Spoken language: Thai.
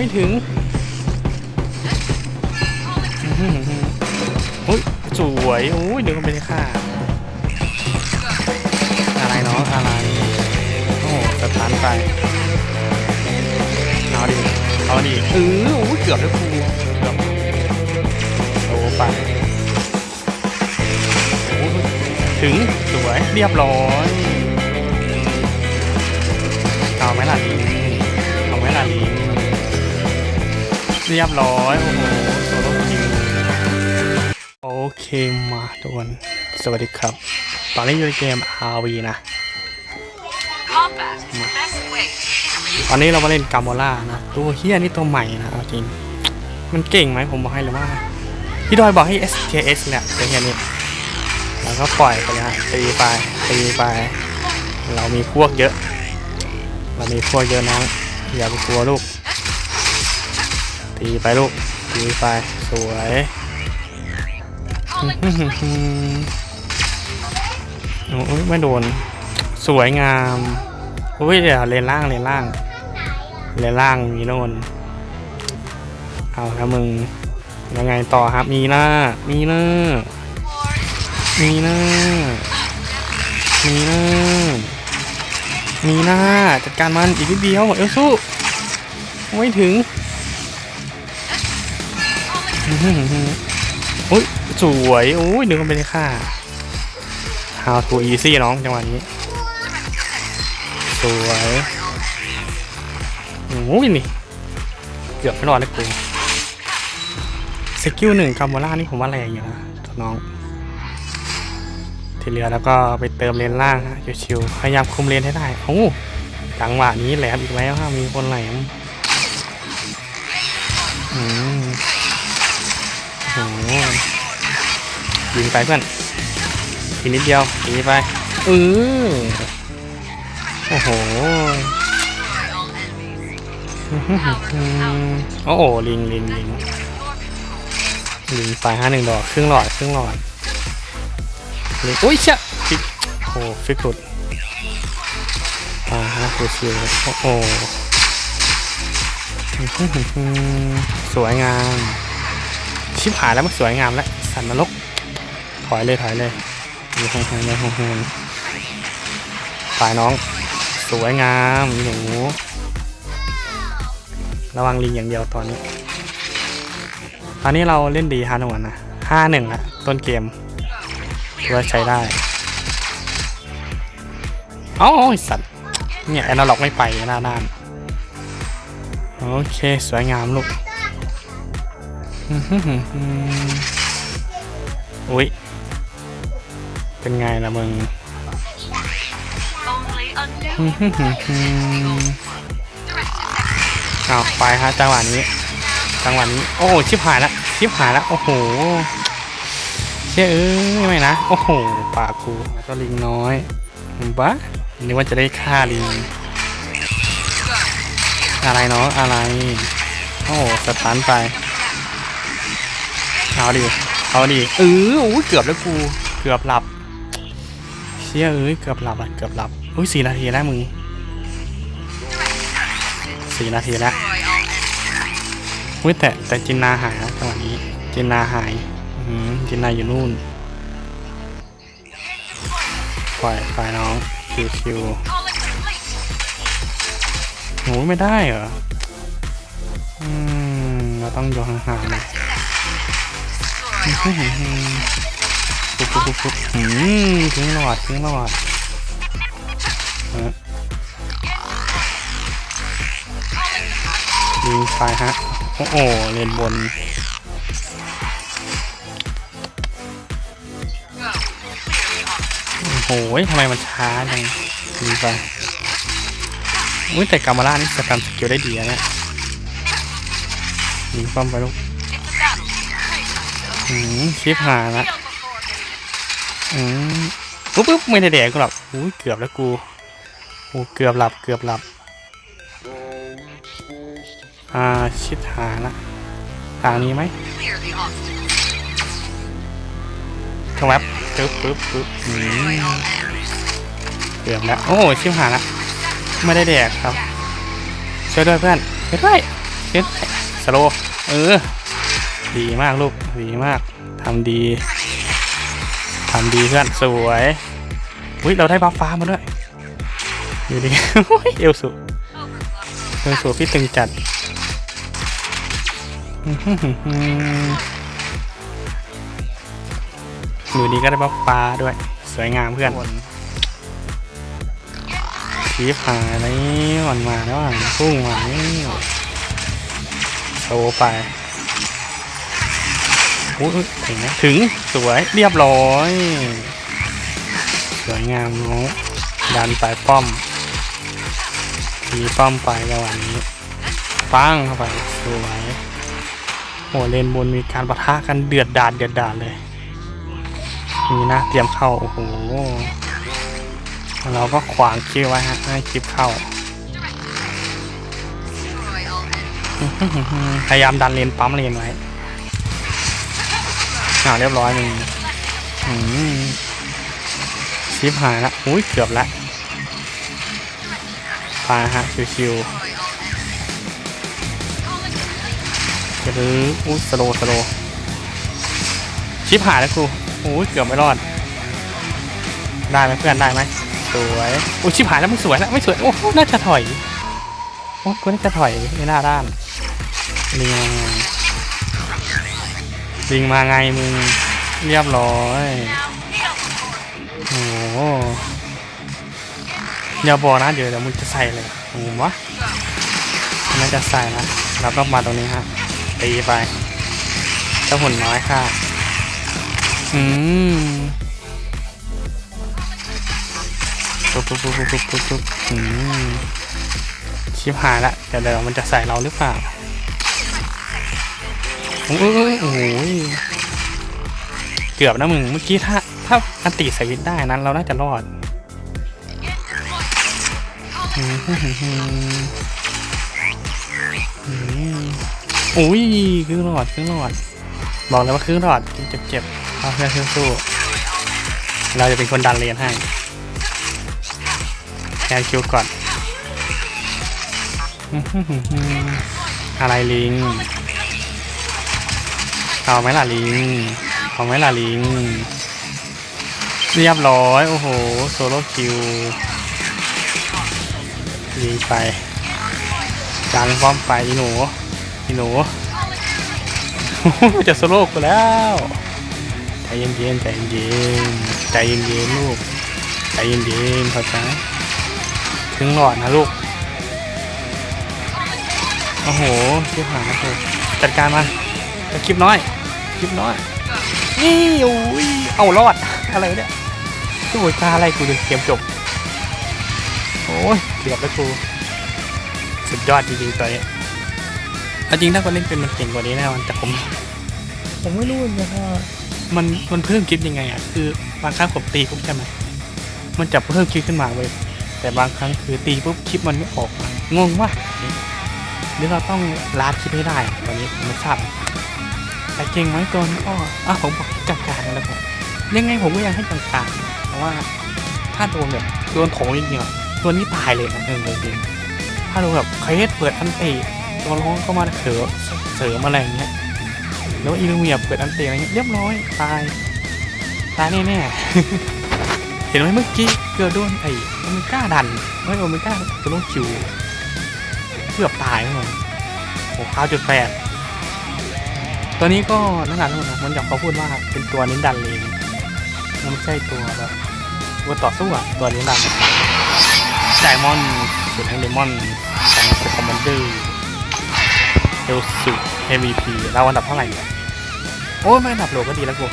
ไม่ถึงอุ้ยสวยอุ้ยเดี๋ยวมันไปค่าอะไรเนาะอะไรโอ้โหสถานไปเอาดิเอาดิเอออุ้ยเกือบแล้วกูเกือบโอ้ไปโอ้ถึงสวยเรียบร้อยเอาไหมล่ะลิเอาไหมล่ะลิ เรียบร้อย โอ้โหโซโล่คิวโอเคมาทุกคน สวัสดีครับ ตอนนี้อยู่ในเกม RV นะ ตอนนี้เรามาเล่นกาโมล่านะ ตัวเฮียนี่ตัวใหม่นะเอาจริง มันเก่งไหมผมบอกให้เลยว่า พี่ดอยบอกให้ SKS เนี่ยตัวเฮียนี่แล้วก็ปล่อยไปนะตีไปตีไป เรามีพวกเยอะ เรามีพวกเยอะน้องอย่าไปกลัวลูก ตีไปลูกตีไปสวยโอ้ยไม่โดน สวยงามอุ้ยเดี๋ยวเลนล่างเลนล่างเลนล่างมีโน่นเอาแล้วมึงยังไงต่อครับมีหน้ามีหน้ามีหน้ามีหน้ามีหน้าจัดการมันอีกนิดเดียวเอลสู้ไม่ถึง อุ้ยสวยโอ้ยเดี๋ยวมันไปเลยค่ะ How to easy น้องจังหวะนี้ สวยโอ้ยนี่ เกือบไม่รอดเลยกูสกิลหนึ่งคาโมล่านี่ผมว่าแรงอยู่นะน้อง ที่เหลือแล้วก็ไปเติมเลนล่างฮะชิวๆพยายามคุมเลนให้ได้โอ้จังหวะนี้แหลมอีกแล้วฮะมีคนแหลมอืม โอ้ยิงไปเพื่อนทีนิดเดียวทีไปเออโอ้โหโอ้โหลิงลิงลิงลิงไปห้าหนึ่งดอกครึ่งหลอดครึ่งหลอดลิงอุ้ยเชะฟิกโอ้ฟิกหลุดอ่าฮะฟูซิลโอ้โหสวยงาม ชิบหายแล้วมันสวยงามแล้วสันนรกถอยเลยถอยเลยอยู่ห่างๆเลยห่างๆฝ่ายน้อง สวยงามหนูระวังลิงอย่างเดียวตอนนี้ ตอนนี้เราเล่นดีฮาหนวนนะห้าหนึ่งอะต้นเกมถือว่าใช้ได้เอ้าไอ้สัตว์เนี่ยแอนาล็อกไม่ไปหน้าด้าน โอเค สวยงามลูก อุ้ย เป็นไงล่ะมึงอือหืออหือเอาไปฮะจังหวะนี้ จังหวะนี้ โอ้ชิบหายละชิบหายละโอ้โหเชื่อเอ้ยไม่นะ โอ้โหปากกูก็ลิงน้อยบ้านึกว่าจะได้ฆ่าลิง อะไรเนาะอะไร โอ้สถานไป เอาดิเอาดิเออโอ้ยเกือบแล้วกู เกือบหลับเชี่ยเอ้ยเกือบหลับอะเกือบหลับอุ้ยสี่นาทีแล้วมึงสี่นาทีแล้วอุ้ยแต่แต่จินนาหายนะจังหวะนี้ จินนาหายอืมจินนาอยู่นู่นปล่อยปล่อยน้องชิวชิว Calling complete. โหไม่ได้เหรอ อืม เราต้องอยู่ห่างๆหน่อย Story ปุ๊บปุ๊บปุ๊บปุ๊บอืมทิ้งหลอดทิ้งหลอดเออยิงไปฮะ โอ้โหเลนบนโอ้โหทำไมมันช้าจังยิงไปอุ้ยแต่กามาล่านี่จะทำสกิลได้ดีนะนี่ยยิงป้อมไปลูก อืมชิปหายละอืมปุ๊บปุ๊บไม่ได้แดกกูหรอกอุ้ยเกือบแล้วกูโอ้เกือบหลับเกือบหลับ อ่าชิดหายละทางนี้ไหมทงแวบปึ๊บปึ๊บปึ๊บอืมเกือบแล้ว โอ้ชิบหายละไม่ได้แดกครับช่วยด้วยเพื่อนช่วยด้วยเฮ็ดสโลเออ ดีมากลูก ดีมากทำดีทำดีเพื่อนสวยอุ้ยเราได้บัฟฟ้ามาด้วยอยู่ดีเอลสุเอลสุพี่ตึงจัดอยู่ดีก็ได้บัฟฟ้าด้วย สวยงามเพื่อนชีพหายแล้วมันมาแล้วอะพุ่งมาแล้วโชว์ไป โอ้ยถึงนะถึงสวยเรียบร้อย สวยงามเนาะดันไปป้อมทีป้อมไปจังหวะนี้ปังเข้าไปสวยโอ้เลนบนมีการปะทะกันเดือดดาดเดือดดาดเลยมีนะเตรียมเข้าโอ้โหเราก็ขวางคิวไว้ฮะให้คลิปเข้า พยายามดันเลนปั๊มเลนไว้ อ่าเรียบร้อยมึงอืมชิปหายละอุ้ยเกือบละไปฮะชิวๆจะรื้ออุ้ยสโลสโลชิปหายแล้วกูอุ้ยเกือบไม่รอด ได้ไหมเพื่อนได้ไหมสวยอุ้ยชิปหายแล้วมึงสวยแล้วไม่สวยโอ้โหน่าจะถอยโอ้กูน่าจะถอยไม่น่าด้านลิงมาไง ลิงมาไงมึงเรียบร้อยโอ้โหอย่าบอกนะ เดี๋ยวเดี๋ยวมึงจะใส่เลยโอ้โหวะน่าจะใส่นะแล้วก็มาตรงนี้ฮะตีไปเจ้าหุ่นน้อยค่ะอืมปุ๊บปุ๊บปุ๊บปุ๊บปุ๊บปุ๊บอืมชิบหายละเดี๋ยวเดี๋ยวมันจะใส่เราหรือเปล่า โอ้ยโอ้ยเกือบนะมึง เมื่อกี้ถ้า ถ้าอันติสวิตได้นั้น เราน่าจะรอดอืออุ้ยครึ่งหลอดครึ่งหลอด บอกเลยว่าครึ่งหลอดเจ็บเจ็บๆเอาเพื่อนสู้เราจะเป็นคนดันเลนให้แอนคิวก่อน อะไรลิง เอาไหมล่ะลิง เอาไหมล่ะลิง เรียบร้อย โอ้โห โซโล่คิวยิงไปดันป้อมไปอีหนูอีหนูจะโซโล่กูแล้ว ใจเย็นๆใจเย็นๆใจเย็นๆลูก ใจเย็นๆเข้าใจถึงหลอดนะลูก โอ้โหชิบหายแล้วกูจัดการมันแต่คลิปน้อย คลิปน้อยนี่โอ้ยเอารอดอะไรเนี่ยสู้กล้าอะไรกูดูเกมจบโอ้ยเกือบแล้วกูสุดยอดจริงๆตัวนี้เอาจริงถ้าคนเล่นเป็นมันเก่งกว่านี้แน่นอนแต่ผมผมไม่รู้เหมือนกันว่ามันมันเพิ่มคลิปยังไงอะคือบางครั้งผมตีปุ๊บใช่ไหมมันจะเพิ่มคลิปขึ้นมาเว้ยแต่บางครั้งคือตีปุ๊บคลิปมันไม่ออกมางงว่าหรือเราต้องลาดคลิปให้ได้ตอนนี้ผมไม่ทราบ แต่เก่งไหมตัวนี้ก็อะผมบอกกลางๆแล้วผมยังไงผมก็ยังให้กลางๆเพราะว่าถ้าโดนแบบโดนโถงจริงๆตัวนี้ตายเลยนะเออจริงๆถ้าโดนแบบเคสเปิดอันตะตัวร้องก็มาเถอเสริมอะไรอย่างเงี้ยแล้วอีลูเมียเปิดอันตะอะไรเงี้ยเรียบร้อยตายตายแน่ๆเห็นไหมเมื่อกี้เกือบโดนไอ้โอเมก้าดันไม่โอเมก้าตัวโลคิวเกือบตายเลยโอ้ข้าวจุดแปด ตัวนี้ก็นั่นแหละทุกคนะมันอยากเขาพูดว่าเป็นตัวเน้นดันเลนมันไม่ใช่ตัวแบบตัวต่อสู้อะตัวเน้นดันไดมอนด์สุดแห่งเดมอนแองคอมมานเดอร์เอลสุเอวีพีเราอันดับเท่าไหร่เนี่ยโอ้ยไม่อันดับโหลก็ดีแล้วกู